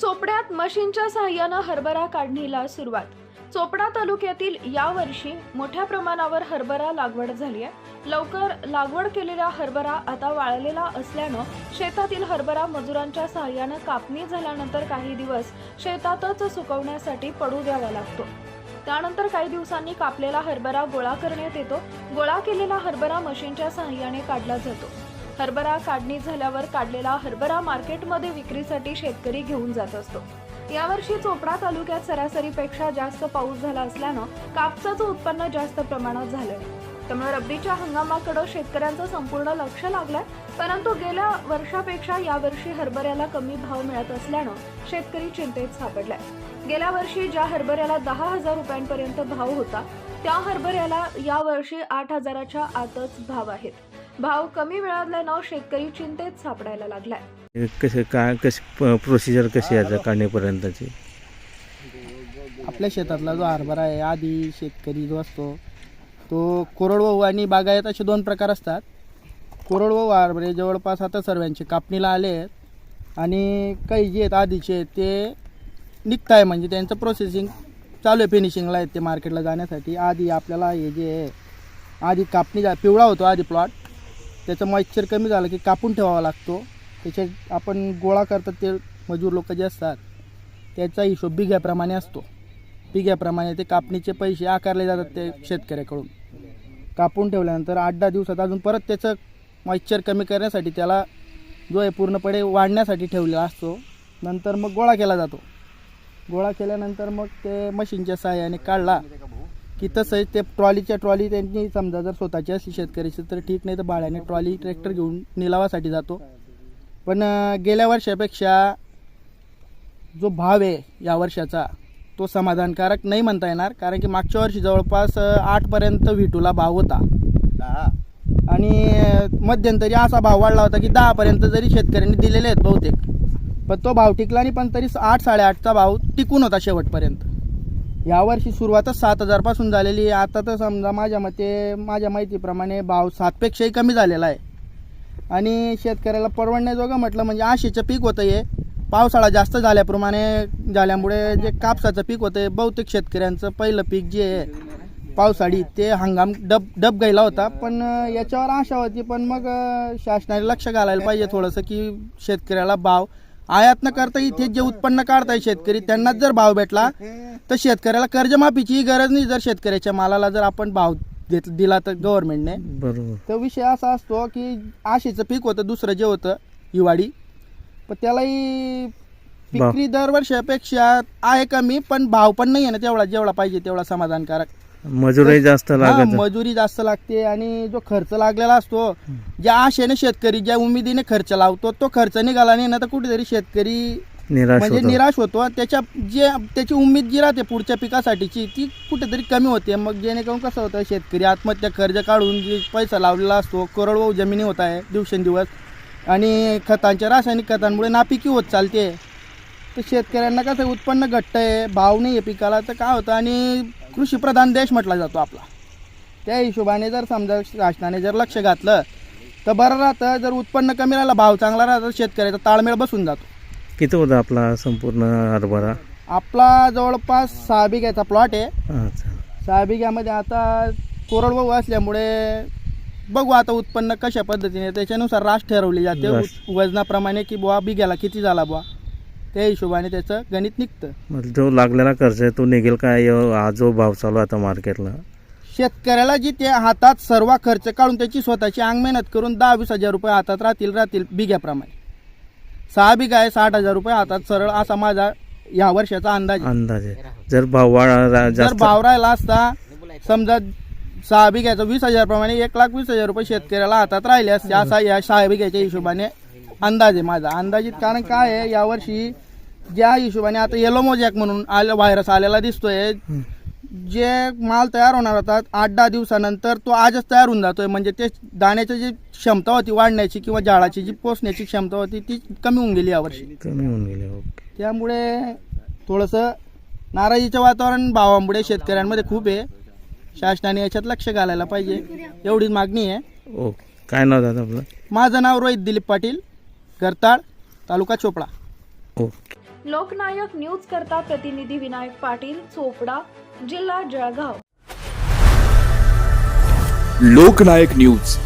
चोपड्यात मशीनच्या सहाय्यानं हरभरा काढणीला सुरुवात. चोपडा तालुक्यातील यावर्षी मोठ्या प्रमाणावर हरभरा लागवड झाली आहे. लवकर लागवड केलेला हरभरा आता वाळलेला असल्यानं शेतातील हरभरा मजुरांच्या सहाय्यानं कापणी झाल्यानंतर काही दिवस शेतातच सुकवण्यासाठी पडू द्यावा लागतो. त्यानंतर काही दिवसांनी कापलेला हरभरा गोळा करण्यात येतो. गोळा केलेला हरभरा मशीनच्या साहाय्याने काढला जातो. हरभरा काढणी झाल्यावर काढलेला हरभरा मार्केटमध्ये विक्रीसाठी शेतकरी घेऊन जात असतो. यावर्षी चोपडा तालुक्यात सरासरीपेक्षा जास्त पाऊस झाला असल्यानं कापसाचं उत्पन्न जास्त प्रमाणात झालंय. त्यामुळे रब्बीच्या हंगामाकडे शेतकऱ्यांचं संपूर्ण लक्ष लागलंय परंतु गेल्या वर्षापेक्षा यावर्षी हरभऱ्याला कमी भाव मिळत असल्यानं शेतकरी चिंतेत सापडलाय. गेल्या वर्षी ज्या हरभऱ्याला दहा हजार रुपयांपर्यंत भाव होता त्या हरभऱ्याला यावर्षी आठ हजाराच्या आतच भाव आहेत. भाव कमी मिळाल्यानं शेतकरी चिंतेत सापडायला लागलाय. हे कसे काय कशी प्रोसिजर कशी आहे काढणीपर्यंतची? आपल्या शेतातला जो हरभरा आहे आधी शेतकरी जो असतो तो कोरडवाहू आणि बागायत असे दोन प्रकार असतात. कोरडवाहू हरभरे जवळपास आता सर्वांचे कापणीला आले आहेत आणि काही जे आहेत आधीचे ते निघत आहे. म्हणजे त्यांचं प्रोसेसिंग चालू आहे फिनिशिंगला आहेत ते मार्केटला जाण्यासाठी. आधी आपल्याला हे जे आहे आधी कापणी जा पिवळा होतो आधी प्लॉट त्याचं मॉइश्चर कमी झालं की कापून ठेवावा लागतो. त्याच्यात आपण गोळा करतात ते मजूर लोक जे असतात त्याचा हिशोब बिघ्याप्रमाणे असतो. बिघ्याप्रमाणे ते कापणीचे पैसे आकारले जातात ते शेतकऱ्याकडून. कापून ठेवल्यानंतर आठ दहा दिवसात अजून परत त्याचं मॉइश्चर कमी करण्यासाठी त्याला जो आहे पूर्णपणे वाढण्यासाठी ठेवलेला असतो. नंतर मग गोळा केला जातो. गोळा केल्यानंतर मग ते मशीनच्या सहाय्याने काढला. की तसंच ते ट्रॉलीच्या ट्रॉली त्यांनी समजा जर स्वतःची असली शेतकऱ्याची तर ठीक नाही तर बाळ्याने ट्रॉली ट्रॅक्टर घेऊन निलावासाठी जातो. पण गेल्या वर्षापेक्षा जो भाव आहे या वर्षाचा तो समाधानकारक नाही म्हणता येणार कारण की मागच्या वर्षी जवळपास आठपर्यंत व्हिटूला भाव होता. आणि मध्यंतरी असा भाव वाढला होता की दहापर्यंत जरी शेतकऱ्यांनी दिलेले आहेत बहुतेक पण तो भाव टिकला नाही पण तरी आठ साडेआठचा भाव टिकून होता शेवटपर्यंत. यावर्षी सुरुवातच सात हजारपासून झालेली आहे. आता तर समजा माझ्या मते माझ्या माहितीप्रमाणे भाव सातपेक्षाही कमी झालेला आहे. आणि शेतकऱ्याला परवडण्याजोगं म्हटलं म्हणजे आशेचं पीक होतं हे पावसाळा जास्त झाल्याप्रमाणे झाल्यामुळे जे कापसाचं पीक होतं आहे बहुतेक शेतकऱ्यांचं पहिलं पीक जे आहे पावसाळी ते हंगाम डब डब गेला होता. पण याच्यावर आशा होती पण मग शासनाने लक्ष घालायला पाहिजे थोडंसं की शेतकऱ्याला भाव आयात न करता इथे जे उत्पन्न काढताय शेतकरी त्यांनाच जर भाव भेटला तर शेतकऱ्याला कर्जमाफीची गरज नाही जर शेतकऱ्याच्या मालाला जर आपण भाव देत दिला तर गव्हर्नमेंटने बरोबर. तर विषय असा असतो की आशेचं पीक होतं दुसरं जे होतं हिवाळी पण त्यालाही विक्री दरवर्षापेक्षा आहे कमी पण भाव पण नाही आहे ना तेवढा जेवढा पाहिजे तेवढा समाधानकारक. मजुरही जास्त हा, लागत. मजुरी जास्त लागते आणि जो खर्च लागलेला असतो ज्या आशेने शेतकरी ज्या उमेदीने खर्च लावतो तो खर्च निघाला नाही ना तर कुठेतरी शेतकरी निराश म्हणजे होतो. निराश होतो. त्याच्या जे त्याची उमेद जी राहते पुढच्या पिकासाठीची ती कुठेतरी कमी होते. मग जेणेकरून कसं होतं शेतकरी आत्महत्या कर्ज काढून जे पैसा लावलेला असतो करोडो जमिनी होत आहे दिवसेंदिवस आणि खतांच्या रासायनिक खतांमुळे नापिकी होत चालते. तर शेतकऱ्यांना कसं उत्पन्न घट्ट आहे भाव नाही आहे पिकाला तर काय होतं? आणि कृषीप्रधान देश म्हटला जातो आपला. त्या हिशोबाने जर समजा शासनाने जर लक्ष घातलं तर बरं राहतं. जर उत्पन्न कमी राहिलं भाव चांगला राहतं शेतकऱ्याचा ताळमेळ बसून जातो. किती होता आपला संपूर्ण हरभरा? आपला जवळपास सहा बिघ्याचा प्लॉट आहे. अच्छा. सहा बिघ्यामध्ये आता कोरडवाहू असल्यामुळे बघू आता उत्पन्न कशा पद्धतीने. त्याच्यानुसार रास ठरवली जाते. रास. वजनाप्रमाणे की बुवा बिघ्याला किती झाला बुवा. त्या हिशोबाने त्याचं गणित निघतं. मग जो लागलेला खर्च आहे तो निघेल काय हा जो भाव चालू आहे आता मार्केटला शेतकऱ्याला जी ते हातात सर्व खर्च काढून त्याची स्वतःची अंग मेहनत करून दहा वीस हजार रुपये हातात राहतील राहतील बिघ्याप्रमाणे सहा बिघा आहे साठ हजार रुपये हातात सरळ असा माझा या वर्षाचा अंदाज आहे. अंदाजे जर भाव वाढ जर जास्त भाव राहिला असता समजा सहा बिघ्याचा वीस हजार प्रमाणे एक लाख वीस हजार रुपये शेतकऱ्याला हातात राहिले असते असा या सहा बिघ्याच्या हिशोबाने अंदाज आहे माझा. अंदाजित कारण काय आहे यावर्षी ज्या हिशोबाने आता येलो मोजॅक म्हणून आलं व्हायरस आलेला दिसतोय जे माल तयार होणार होतात आठ दहा दिवसानंतर तो आजच तयार होऊन जातोय. म्हणजे ते दाण्याची जी क्षमता होती वाढण्याची किंवा झाडाची जी पोचण्याची क्षमता होती ती कमी होऊन गेली यावर्षी कमी होऊन गेले ओके. त्यामुळे थोडंसं नाराजीचं वातावरण भावामुळे शेतकऱ्यांमध्ये खूप आहे. शासनाने याच्यात लक्ष घालायला पाहिजे. एवढीच मागणी आहे. ओके. काय नाव दादा आपलं? माझं नाव रोहित दिलीप पाटील करताळ तालुका चोपडा. ओके. लोकनायक न्यूज करता प्रतिनिधी विनायक पाटील चोपडा जिल्हा जळगाव. लोकनायक न्यूज.